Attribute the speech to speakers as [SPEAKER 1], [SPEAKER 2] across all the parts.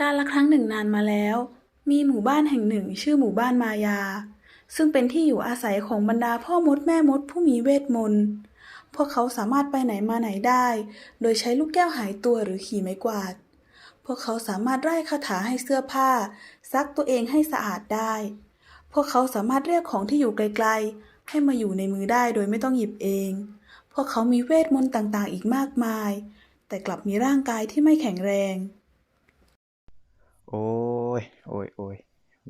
[SPEAKER 1] การละครั้งหนึ่งนานมาแล้ว มีหมู่บ้านแห่งหนึ่งชื่อหมู่บ้านมายา ซึ่งเป็นที่อยู่อาศัยของบรรดาพ่อมดแม่มดผู้มีเวทมนต์ พวกเขาสามารถไปไหนมาไหนได้ โดยใช้ลูกแก้วหายตัวหรือขี่ไม้กวาด พวกเขาสามารถไล่คาถาให้เสื้อผ้า ซักตัวเองให้สะอาดได้ พวกเขาสามารถเรียกของที่อยู่ไกลๆ ให้มาอยู่ในมือได้โดยไม่ต้องหยิบเอง พวกเขามีเวทมนต์ต่างๆ อีกมากมาย แต่กลับมีร่างกายที่ไม่แข็งแรง
[SPEAKER 2] โอ้ย โอ้ย โอ้ย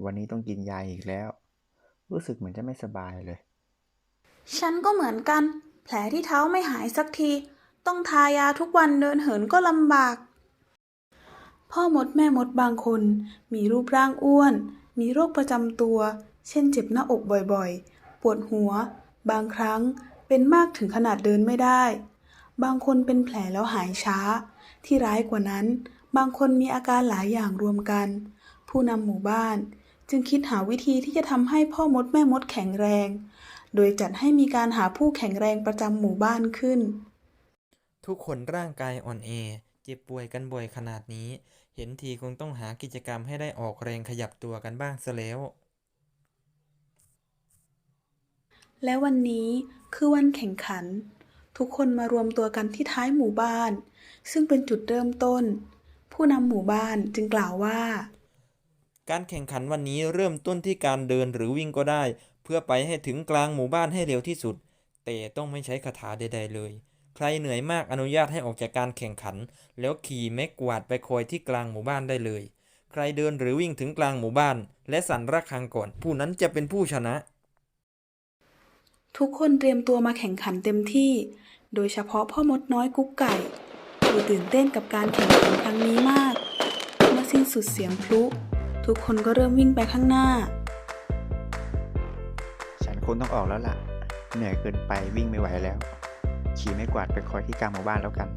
[SPEAKER 2] วันนี้ต้องกินยาอีกแล้ว รู้สึกเหมือนจะไม่สบายเลย
[SPEAKER 1] ฉันก็เหมือนกัน แผลที่เท้าไม่หายสักที ต้องทายาทุกวันเดินเหินก็ลำบาก พ่อมดแม่มดบางคน มีรูปร่างอ้วน มีโรคประจำตัว เช่นเจ็บหน้าอกบ่อยๆ ปวดหัว บางครั้งเป็นมากถึงขนาดเดินไม่ได้ บางคนเป็นแผลแล้วหายช้า ที่ร้ายกว่านั้น บางคนมีอาการหลายอย่างรวมกัน ผู้นำหมู่บ้าน จึงคิดหาวิธีที่จะทำให้พ่อมดแม่มดแข็งแรง โดยจัดให้มีการหาผู้แข็งแรงประจำหมู่บ้านขึ้น
[SPEAKER 3] ทุกคนร่างกายอ่อนแอเจ็บป่วยกันบ่อยขนาดนี้ เห็นทีคงต้องหากิจกรรมให้ได้ออกแรงขยับตัวกันบ้างซะแล้ว
[SPEAKER 1] และวันนี้คือวันแข่งขัน ทุกคนมารวมตัวกันที่ท้ายหมู่บ้าน ซึ่งเป็นจุดเริ่มต้น ผู้นำหมู่บ้านจึงกล่าวว่า
[SPEAKER 3] การแข่งขันวันนี้เริ่มต้นที่การเดินหรือวิ่งก็ได้ เพื่อไปให้ถึงกลางหมู่บ้านให้เร็วที่สุด แต่ต้องไม่ใช้คาถาใด ๆ เลย ใครเหนื่อยมากอนุญาตให้ออกจากการแข่งขัน แล้วขี่ไม้กวาดไปคอยที่กลางหมู่บ้านได้เลย ใครเดินหรือวิ่งถึงกลางหมู่บ้าน และสั่นระฆังก่อน ผู้นั้นจะเป็นผู้ชนะ
[SPEAKER 1] ทุกคนเตรียมตัวมาแข่งขันเต็มที่ โดยเฉพาะพ่อมดน้อยกุ๊กไก่ ดูตื่นเต้นกับการแข่งขันครั้งนี้มาก เมื่อสิ้นสุดเสียงพลุ ทุกคนก็เริ่มวิ่งไปข้างหน้า
[SPEAKER 2] ฉันคงต้องออกแล้วล่ะ เหนื่อยเกินไปวิ่งไม่ไหวแล้ว ขี่ไม่กวาดไปคอยที่กลางหมู่บ้านแล้วกัน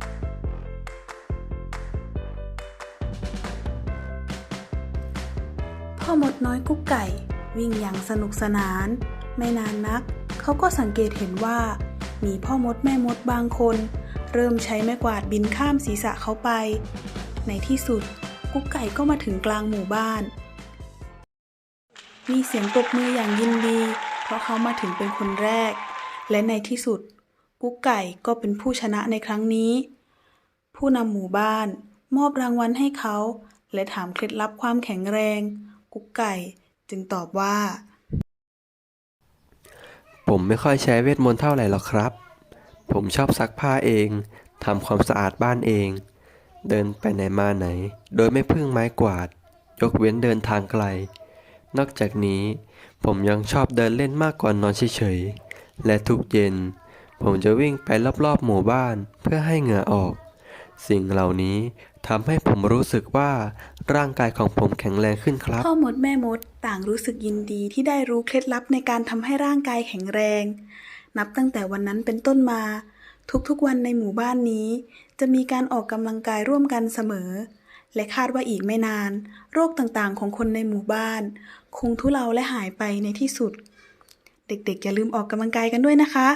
[SPEAKER 1] พ่อมดน้อยกุ๊กไก่ วิ่งอย่างสนุกสนาน ไม่นานนัก เขาก็สังเกตเห็นว่า มีพ่อมดแม่มดบางคน เริ่มใช้ไม้กวาดบินข้ามศีรษะเขาไป ในที่สุด กุ๊กไก่ก็มาถึงกลางหมู่บ้าน มีเสียงปรบมืออย่างยินดี เพราะเขามาถึงเป็นคนแรก และในที่สุด กุ๊กไก่ก็เป็นผู้ชนะในครั้งนี้ ผู้นำหมู่บ้านมอบรางวัลให้เขา และถามเคล็ดลับความแข็งแรง กุ๊กไก่จึงตอบว่า
[SPEAKER 4] ผมไม่ค่อยใช้เวทมนต์เท่าไหร่หรอกครับ ผมชอบซักผ้าเองทำความสะอาดบ้านเอง เดินไปไหนมาไหน โดยไม่พึ่งไม้กวาด ยกเว้นเดินทางไกล นอกจากนี้ ผมยังชอบเดินเล่นมากกว่านอนเฉยๆ และทุกเย็น ผมจะวิ่งไปรอบๆหมู่บ้านเพื่อให้เหงื่อออก สิ่งเหล่านี้ทำให้ผมรู้สึกว่าร่างกายของผมแข็งแรงขึ้นครับ
[SPEAKER 1] พ่อมดแม่มดต่างรู้สึกยินดีที่ได้รู้เคล็ดลับในการทำให้ร่างกายแข็งแรง นับตั้งแต่วันนั้นเป็นต้นมา ทุกๆวันในหมู่บ้านนี้ จะมีการออกกำลังกายร่วมกันเสมอ และคาดว่าอีกไม่นาน โรคต่างๆ ของคนในหมู่บ้าน คงทุเลาและหายไปในที่สุด เด็กๆ อย่าลืมออกกำลังกายกันด้วยนะคะ